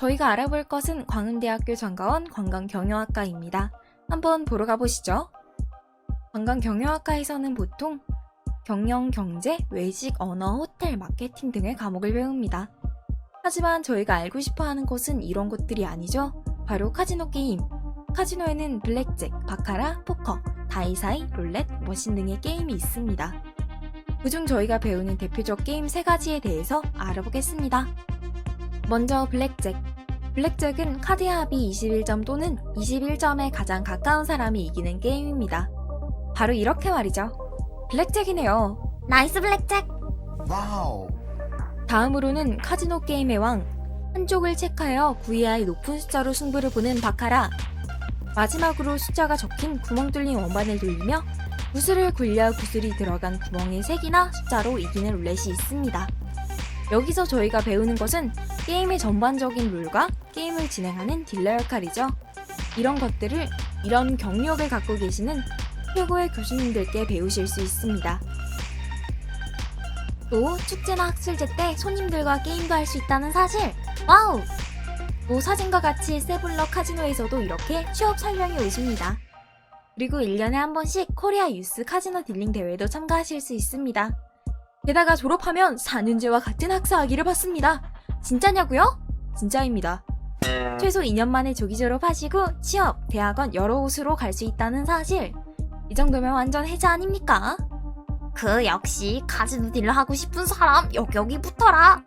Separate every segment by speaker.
Speaker 1: 저희가 알아볼 것은 광운대학교 전가원 관광경영학과입니다. 한번 보러 가보시죠. 관광경영학과에서는 보통 경영, 경제, 외식, 언어, 호텔, 마케팅 등의 과목을 배웁니다. 하지만 저희가 알고 싶어 하는 것은 이런 것들이 아니죠. 바로 카지노 게임. 카지노에는 블랙잭, 바카라, 포커, 다이사이, 롤렛, 머신 등의 게임이 있습니다. 그중 저희가 배우는 대표적 게임 세 가지에 대해서 알아보겠습니다. 먼저 블랙잭. 블랙잭은 카드의 합이 21점 또는 21점에 가장 가까운 사람이 이기는 게임입니다. 바로 이렇게 말이죠. 블랙잭이네요.
Speaker 2: 나이스 블랙잭.
Speaker 3: 와우.
Speaker 1: 다음으로는 카지노 게임의 왕. 한쪽을 체크하여 구이하의 높은 숫자로 승부를 보는 바카라. 마지막으로 숫자가 적힌 구멍 뚫린 원반을 돌리며 구슬을 굴려 구슬이 들어간 구멍의 색이나 숫자로 이기는 룰렛이 있습니다. 여기서 저희가 배우는 것은 게임의 전반적인 룰과 게임을 진행하는 딜러 역할이죠. 이런 것들을 이런 경력을 갖고 계시는 최고의 교수님들께 배우실 수 있습니다. 또 축제나 학술제 때 손님들과 게임도 할 수 있다는 사실. 와우! 또 사진과 같이 세블러 카지노에서도 이렇게 취업 설명이 오십니다. 그리고 1년에 한 번씩 코리아 유스 카지노 딜링 대회도 참가하실 수 있습니다. 게다가 졸업하면 4년제와 같은 학사학위를 받습니다. 진짜냐고요? 진짜입니다. 최소 2년 만에 조기 졸업하시고 취업, 대학원 여러 곳으로 갈 수 있다는 사실. 이 정도면 완전 해자 아닙니까?
Speaker 2: 그 역시 카지노 딜러 하고 싶은 사람 여기 여기 붙어라.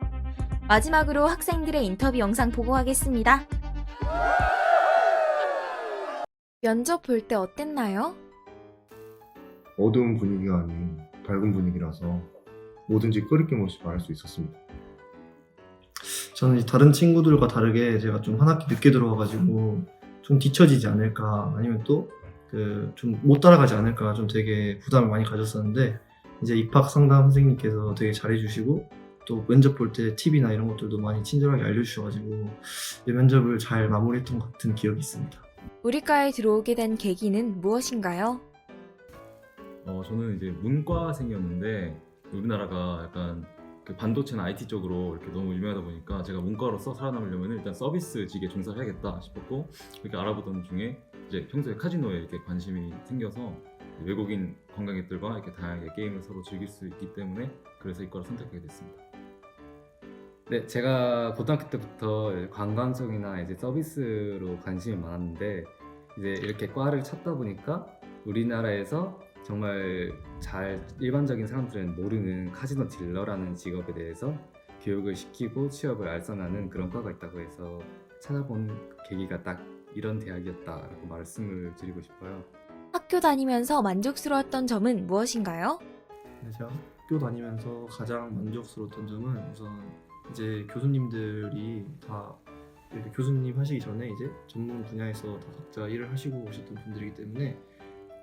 Speaker 1: 마지막으로 학생들의 인터뷰 영상 보고 가겠습니다. 면접 볼 때 어땠나요?
Speaker 4: 어두운 분위기가 아닌 밝은 분위기라서 뭐든지 끄리낌 없이 말할 수 있었습니다.
Speaker 5: 저는 이제 다른 친구들과 다르게 제가 좀 한 학기 늦게 들어와가지고 좀 뒤처지지 않을까 아니면 또 그 좀 못 따라가지 않을까 좀 되게 부담을 많이 가졌었는데 이제 입학 상담 선생님께서 되게 잘해주시고 또 면접 볼 때 팁이나 이런 것들도 많이 친절하게 알려주셔가지고 이 면접을 잘 마무리했던 것 같은 기억이 있습니다.
Speaker 1: 우리과에 들어오게 된 계기는 무엇인가요?
Speaker 6: 어, 저는 이제 문과생이었는데 우리나라가 약간 그 반도체나 IT 쪽으로 이렇게 너무 유명하다 보니까 제가 문과로서 살아남으려면 일단 서비스직에 종사를 해야겠다 싶었고 그렇게 알아보던 중에 이제 평소에 카지노에 이렇게 관심이 생겨서 외국인 관광객들과 이렇게 다양하게 게임을 서로 즐길 수 있기 때문에 그래서 이과를 선택하게 됐습니다.
Speaker 7: 네, 제가 고등학교 때부터 관광적이나 이제 서비스로 관심이 많았는데 이제 이렇게 과를 찾다 보니까 우리나라에서 정말 잘 일반적인 사람들은 모르는 카지노 딜러라는 직업에 대해서 교육을 시키고 취업을 알선하는 그런 과가 있다고 해서 찾아본 계기가 딱 이런 대학이었다라고 말씀을 드리고 싶어요.
Speaker 1: 학교 다니면서 만족스러웠던 점은 무엇인가요?
Speaker 5: 네, 제가 학교 다니면서 가장 만족스러웠던 점은 우선 이제 교수님들이 다 이렇게 교수님 하시기 전에 이제 전문 분야에서 다 각자 일을 하시고 오셨던 분들이기 때문에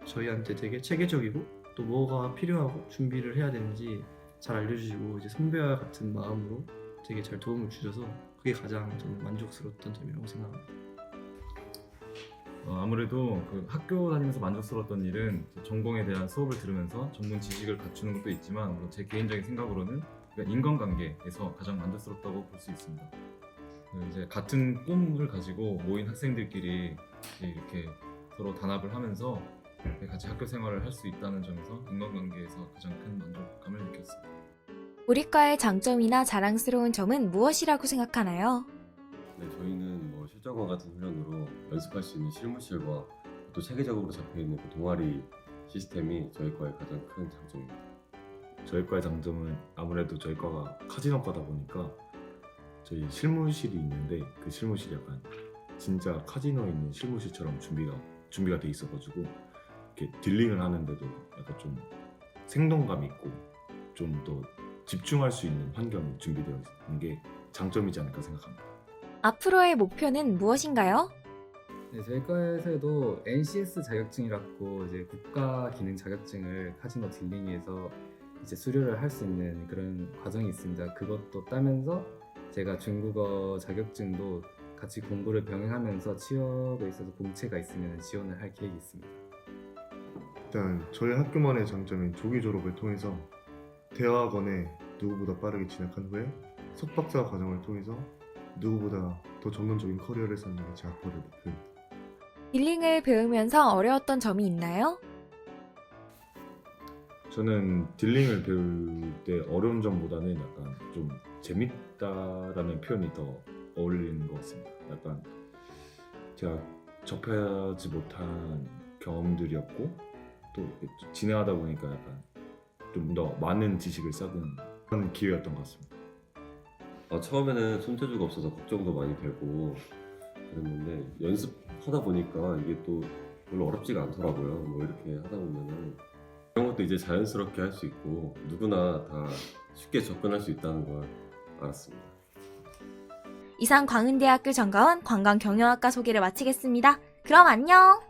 Speaker 5: 저희한테 되게 체계적이고 또 뭐가 필요하고 준비를 해야 되는지 잘 알려주시고 이제 선배와 같은 마음으로 되게 잘 도움을 주셔서 그게 가장 저는 만족스러웠던 점이라고 생각합니다.
Speaker 6: 어, 아무래도 그 학교 다니면서 만족스러웠던 일은 전공에 대한 수업을 들으면서 전문 지식을 갖추는 것도 있지만 제 개인적인 생각으로는 그러니까 인간관계에서 가장 만족스럽다고 볼 수 있습니다. 그 이제 같은 꿈을 가지고 모인 학생들끼리 이렇게 서로 단합을 하면서 같이 학교 생활을 할 수 있다는 점에서 인간관계에서 가장 큰 만족감을 느꼈습니다.
Speaker 1: 우리 과의 장점이나 자랑스러운 점은 무엇이라고 생각하나요?
Speaker 8: 네, 저희는 뭐 실전과 같은 훈련으로 연습할 수 있는 실무실과 또 체계적으로 잡혀 있는 그 동아리 시스템이 저희 과의 가장 큰 장점입니다.
Speaker 4: 저희 과의 장점은 아무래도 저희 과가 카지노과다 보니까 저희 실무실이 있는데 그 실무실이 약간 진짜 카지노에 있는 실무실처럼 준비가 준비가 돼 있어가지고 이렇게 딜링을 하는데도 약간 좀 생동감 있고 좀 더 집중할 수 있는 환경이 준비되어 있는 게 장점이지 않을까 생각합니다.
Speaker 1: 앞으로의 목표는 무엇인가요?
Speaker 7: 네, 저희 과에서도 NCS 자격증이라고 이제 국가 기능 자격증을 카지노 딜링에서 이제 수료를 할 수 있는 그런 과정이 있습니다. 그것도 따면서 제가 중국어 자격증도 같이 공부를 병행하면서 취업에 있어서 공채가 있으면 지원을 할 계획이 있습니다.
Speaker 4: 일단 저희 학교만의 장점인 조기 졸업을 통해서 대학원에 누구보다 빠르게 진학한 후에 석박사 과정을 통해서
Speaker 3: 누구보다 더 전문적인 커리어를 쌓는 게제 앞으로의 목표입니다.
Speaker 1: 딜링을 배우면서 어려웠던 점이 있나요?
Speaker 4: 저는 딜링을 배울 때 어려운 점보다는 약간 좀 재밌다라는 표현이 더 어울리는 것 같습니다. 약간 제가 접하지 못한 경험들이었고 또 진행하다 보니까 약간 좀 더 많은 지식을 쌓은 그런 기회였던 것 같습니다.
Speaker 8: 아, 처음에는 손재주가 없어서 걱정도 많이 되고 그랬는데 연습하다 보니까 이게 또 별로 어렵지가 않더라고요. 뭐 이렇게 하다 보면은 그런 것도 이제 자연스럽게 할 수 있고 누구나 다 쉽게 접근할 수 있다는 걸 알았습니다.
Speaker 1: 이상 광은대학교 정가원 관광경영학과 소개를 마치겠습니다. 그럼 안녕!